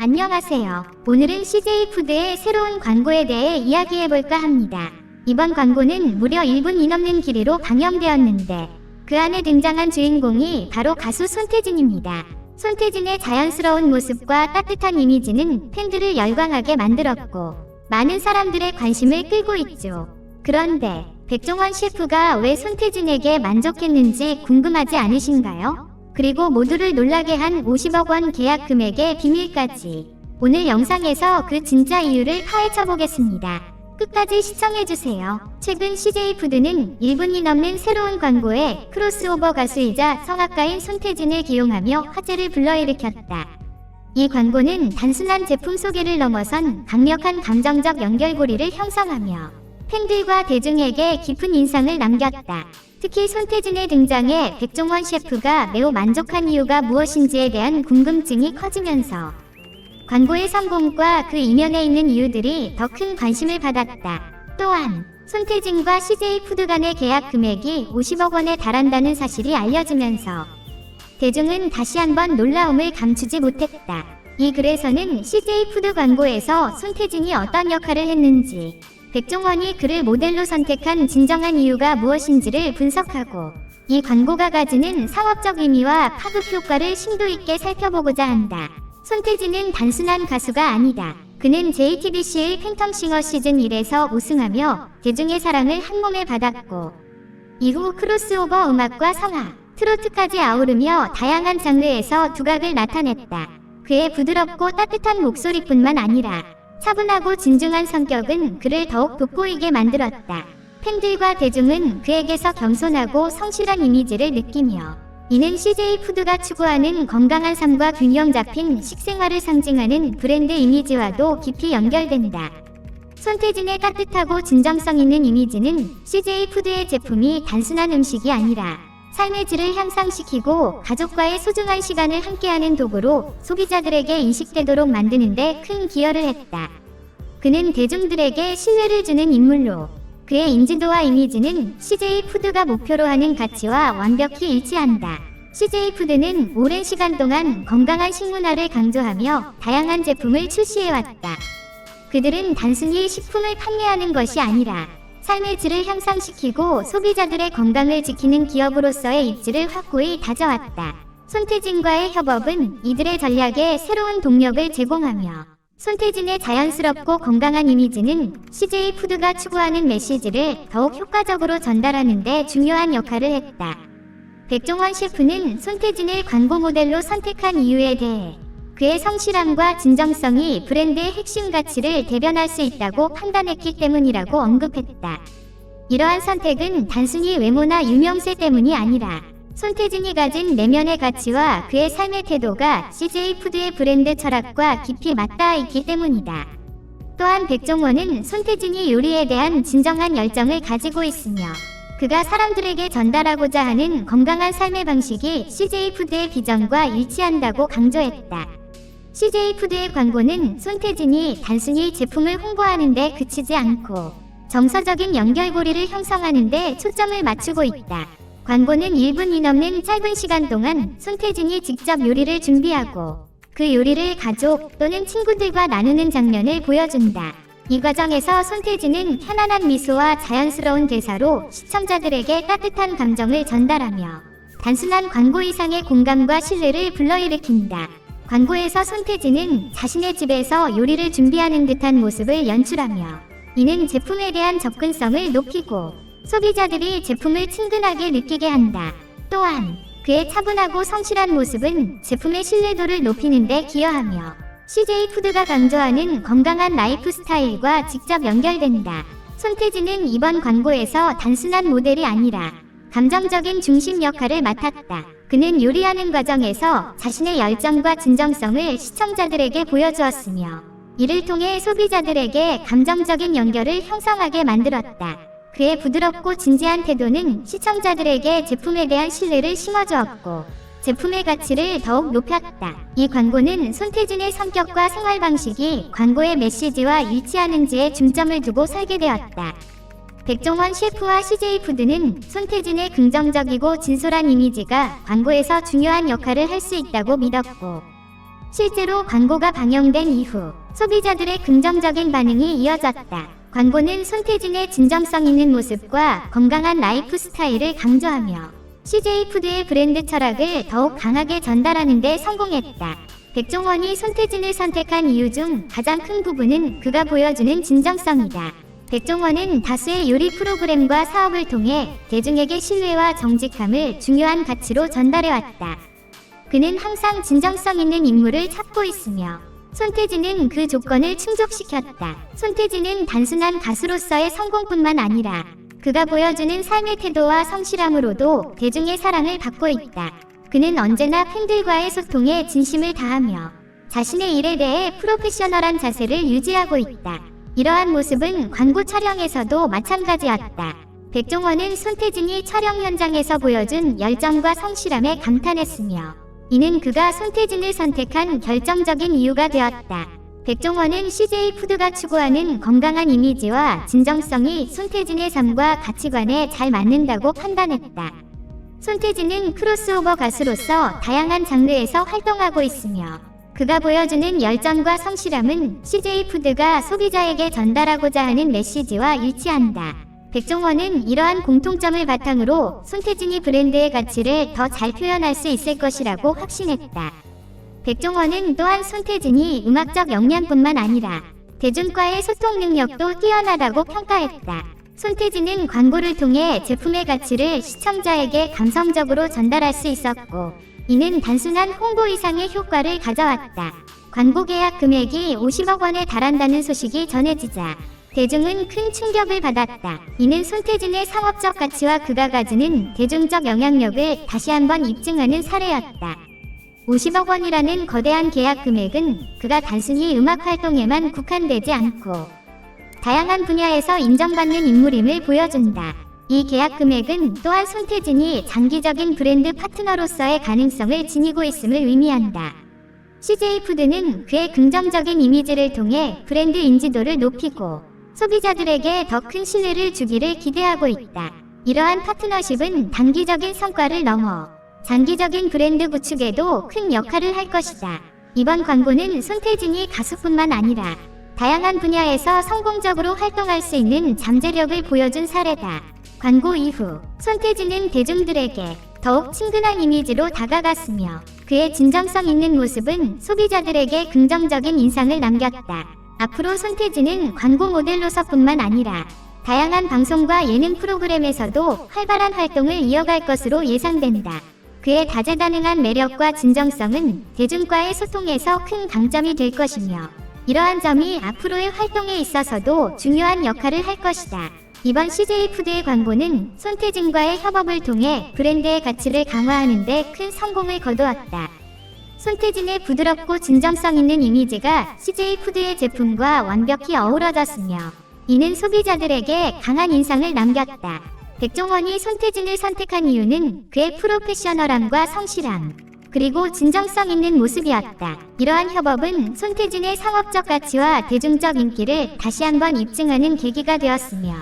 안녕하세요. 오늘은 CJ푸드의 새로운 광고에 대해 이야기해볼까 합니다. 이번 광고는 무려 1분이 넘는 길이로 방영되었는데 그 안에 등장한 주인공이 바로 가수 손태진입니다. 손태진의 자연스러운 모습과 따뜻한 이미지는 팬들을 열광하게 만들었고 많은 사람들의 관심을 끌고 있죠. 그런데 백종원 셰프가 왜 손태진에게 만족했는지 궁금하지 않으신가요? 그리고 모두를 놀라게 한 50억 원 계약 금액의 비밀까지 오늘 영상에서 그 진짜 이유를 파헤쳐 보겠습니다. 끝까지 시청해주세요. 최근 CJ푸드는 1분이 넘는 새로운 광고에 크로스오버 가수이자 성악가인 손태진을 기용하며 화제를 불러일으켰다. 이 광고는 단순한 제품 소개를 넘어선 강력한 감정적 연결고리를 형성하며 팬들과 대중에게 깊은 인상을 남겼다. 특히 손태진의 등장에 백종원 셰프가 매우 만족한 이유가 무엇인지에 대한 궁금증이 커지면서 광고의 성공과 그 이면에 있는 이유들이 더 큰 관심을 받았다. 또한 손태진과 CJ푸드 간의 계약 금액이 50억 원에 달한다는 사실이 알려지면서 대중은 다시 한번 놀라움을 감추지 못했다. 이 글에서는 CJ푸드 광고에서 손태진이 어떤 역할을 했는지, 백종원이 그를 모델로 선택한 진정한 이유가 무엇인지를 분석하고, 이 광고가 가지는 상업적 의미와 파급 효과를 심도 있게 살펴보고자 한다. 손태진은 단순한 가수가 아니다. 그는 JTBC의 팬텀싱어 시즌 1에서 우승하며 대중의 사랑을 한몸에 받았고, 이후 크로스오버 음악과 성악, 트로트까지 아우르며 다양한 장르에서 두각을 나타냈다. 그의 부드럽고 따뜻한 목소리뿐만 아니라 차분하고 진중한 성격은 그를 더욱 돋보이게 만들었다. 팬들과 대중은 그에게서 겸손하고 성실한 이미지를 느끼며 이는 CJ 푸드가 추구하는 건강한 삶과 균형 잡힌 식생활을 상징하는 브랜드 이미지와도 깊이 연결된다. 손태진의 따뜻하고 진정성 있는 이미지는 CJ 푸드의 제품이 단순한 음식이 아니라 삶의 질을 향상시키고 가족과의 소중한 시간을 함께하는 도구로 소비자들에게 인식되도록 만드는데 큰 기여를 했다. 그는 대중들에게 신뢰를 주는 인물로 그의 인지도와 이미지는 CJ 푸드가 목표로 하는 가치와 완벽히 일치한다. CJ 푸드는 오랜 시간 동안 건강한 식문화를 강조하며 다양한 제품을 출시해왔다. 그들은 단순히 식품을 판매하는 것이 아니라 삶의 질을 향상시키고 소비자들의 건강을 지키는 기업으로서의 입지를 확고히 다져왔다. 손태진과의 협업은 이들의 전략에 새로운 동력을 제공하며 손태진의 자연스럽고 건강한 이미지는 CJ 푸드가 추구하는 메시지를 더욱 효과적으로 전달하는 데 중요한 역할을 했다. 백종원 셰프는 손태진을 광고 모델로 선택한 이유에 대해 그의 성실함과 진정성이 브랜드의 핵심 가치를 대변할 수 있다고 판단했기 때문이라고 언급했다. 이러한 선택은 단순히 외모나 유명세 때문이 아니라 손태진이 가진 내면의 가치와 그의 삶의 태도가 CJ 푸드의 브랜드 철학과 깊이 맞닿아 있기 때문이다. 또한 백종원은 손태진이 요리에 대한 진정한 열정을 가지고 있으며 그가 사람들에게 전달하고자 하는 건강한 삶의 방식이 CJ 푸드의 비전과 일치한다고 강조했다. CJ 푸드의 광고는 손태진이 단순히 제품을 홍보하는 데 그치지 않고 정서적인 연결고리를 형성하는 데 초점을 맞추고 있다. 광고는 1분이 넘는 짧은 시간 동안 손태진이 직접 요리를 준비하고 그 요리를 가족 또는 친구들과 나누는 장면을 보여준다. 이 과정에서 손태진은 편안한 미소와 자연스러운 대사로 시청자들에게 따뜻한 감정을 전달하며 단순한 광고 이상의 공감과 신뢰를 불러일으킨다. 광고에서 손태진은 자신의 집에서 요리를 준비하는 듯한 모습을 연출하며 이는 제품에 대한 접근성을 높이고 소비자들이 제품을 친근하게 느끼게 한다. 또한 그의 차분하고 성실한 모습은 제품의 신뢰도를 높이는 데 기여하며 CJ 푸드가 강조하는 건강한 라이프 스타일과 직접 연결된다. 손태진은 이번 광고에서 단순한 모델이 아니라 감정적인 중심 역할을 맡았다. 그는 요리하는 과정에서 자신의 열정과 진정성을 시청자들에게 보여주었으며 이를 통해 소비자들에게 감정적인 연결을 형성하게 만들었다. 그의 부드럽고 진지한 태도는 시청자들에게 제품에 대한 신뢰를 심어주었고 제품의 가치를 더욱 높였다. 이 광고는 손태진의 성격과 생활 방식이 광고의 메시지와 일치하는지에 중점을 두고 설계되었다. 백종원 셰프와 CJ푸드는 손태진의 긍정적이고 진솔한 이미지가 광고에서 중요한 역할을 할 수 있다고 믿었고 실제로 광고가 방영된 이후 소비자들의 긍정적인 반응이 이어졌다. 광고는 손태진의 진정성 있는 모습과 건강한 라이프 스타일을 강조하며 CJ푸드의 브랜드 철학을 더욱 강하게 전달하는 데 성공했다. 백종원이 손태진을 선택한 이유 중 가장 큰 부분은 그가 보여주는 진정성이다. 백종원은 다수의 요리 프로그램과 사업을 통해 대중에게 신뢰와 정직함을 중요한 가치로 전달해왔다. 그는 항상 진정성 있는 인물을 찾고 있으며 손태진은 그 조건을 충족시켰다. 손태진은 단순한 가수로서의 성공뿐만 아니라 그가 보여주는 삶의 태도와 성실함으로도 대중의 사랑을 받고 있다. 그는 언제나 팬들과의 소통에 진심을 다하며 자신의 일에 대해 프로페셔널한 자세를 유지하고 있다. 이러한 모습은 광고 촬영에서도 마찬가지였다. 백종원은 손태진이 촬영 현장에서 보여준 열정과 성실함에 감탄했으며 이는 그가 손태진을 선택한 결정적인 이유가 되었다. 백종원은 CJ 푸드가 추구하는 건강한 이미지와 진정성이 손태진의 삶과 가치관에 잘 맞는다고 판단했다. 손태진은 크로스오버 가수로서 다양한 장르에서 활동하고 있으며 그가 보여주는 열정과 성실함은 CJ 푸드가 소비자에게 전달하고자 하는 메시지와 일치한다. 백종원은 이러한 공통점을 바탕으로 손태진이 브랜드의 가치를 더 잘 표현할 수 있을 것이라고 확신했다. 백종원은 또한 손태진이 음악적 역량뿐만 아니라 대중과의 소통 능력도 뛰어나다고 평가했다. 손태진은 광고를 통해 제품의 가치를 시청자에게 감성적으로 전달할 수 있었고, 이는 단순한 홍보 이상의 효과를 가져왔다. 광고 계약 금액이 50억 원에 달한다는 소식이 전해지자 대중은 큰 충격을 받았다. 이는 손태진의 상업적 가치와 그가 가지는 대중적 영향력을 다시 한번 입증하는 사례였다. 50억 원이라는 거대한 계약 금액은 그가 단순히 음악 활동에만 국한되지 않고 다양한 분야에서 인정받는 인물임을 보여준다. 이 계약 금액은 또한 손태진이 장기적인 브랜드 파트너로서의 가능성을 지니고 있음을 의미한다. CJ푸드는 그의 긍정적인 이미지를 통해 브랜드 인지도를 높이고 소비자들에게 더 큰 신뢰를 주기를 기대하고 있다. 이러한 파트너십은 단기적인 성과를 넘어 장기적인 브랜드 구축에도 큰 역할을 할 것이다. 이번 광고는 손태진이 가수뿐만 아니라 다양한 분야에서 성공적으로 활동할 수 있는 잠재력을 보여준 사례다. 광고 이후 손태진은 대중들에게 더욱 친근한 이미지로 다가갔으며 그의 진정성 있는 모습은 소비자들에게 긍정적인 인상을 남겼다. 앞으로 손태진은 광고 모델로서뿐만 아니라 다양한 방송과 예능 프로그램에서도 활발한 활동을 이어갈 것으로 예상된다. 그의 다재다능한 매력과 진정성은 대중과의 소통에서 큰 강점이 될 것이며 이러한 점이 앞으로의 활동에 있어서도 중요한 역할을 할 것이다. 이번 CJ푸드의 광고는 손태진과의 협업을 통해 브랜드의 가치를 강화하는 데 큰 성공을 거두었다. 손태진의 부드럽고 진정성 있는 이미지가 CJ푸드의 제품과 완벽히 어우러졌으며 이는 소비자들에게 강한 인상을 남겼다. 백종원이 손태진을 선택한 이유는 그의 프로페셔널함과 성실함, 그리고 진정성 있는 모습이었다. 이러한 협업은 손태진의 상업적 가치와 대중적 인기를 다시 한번 입증하는 계기가 되었으며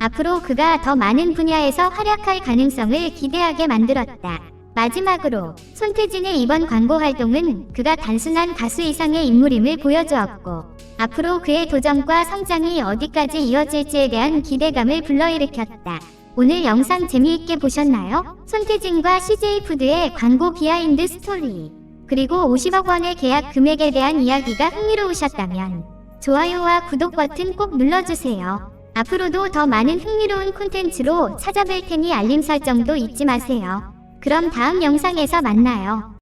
앞으로 그가 더 많은 분야에서 활약할 가능성을 기대하게 만들었다. 마지막으로 손태진의 이번 광고 활동은 그가 단순한 가수 이상의 인물임을 보여주었고 앞으로 그의 도전과 성장이 어디까지 이어질지에 대한 기대감을 불러일으켰다. 오늘 영상 재미있게 보셨나요? 손태진과 CJ푸드의 광고 비하인드 스토리 그리고 50억 원의 계약 금액에 대한 이야기가 흥미로우셨다면 좋아요와 구독 버튼 꼭 눌러주세요. 앞으로도 더 많은 흥미로운 콘텐츠로 찾아뵐 테니 알림 설정도 잊지 마세요. 그럼 다음 영상에서 만나요.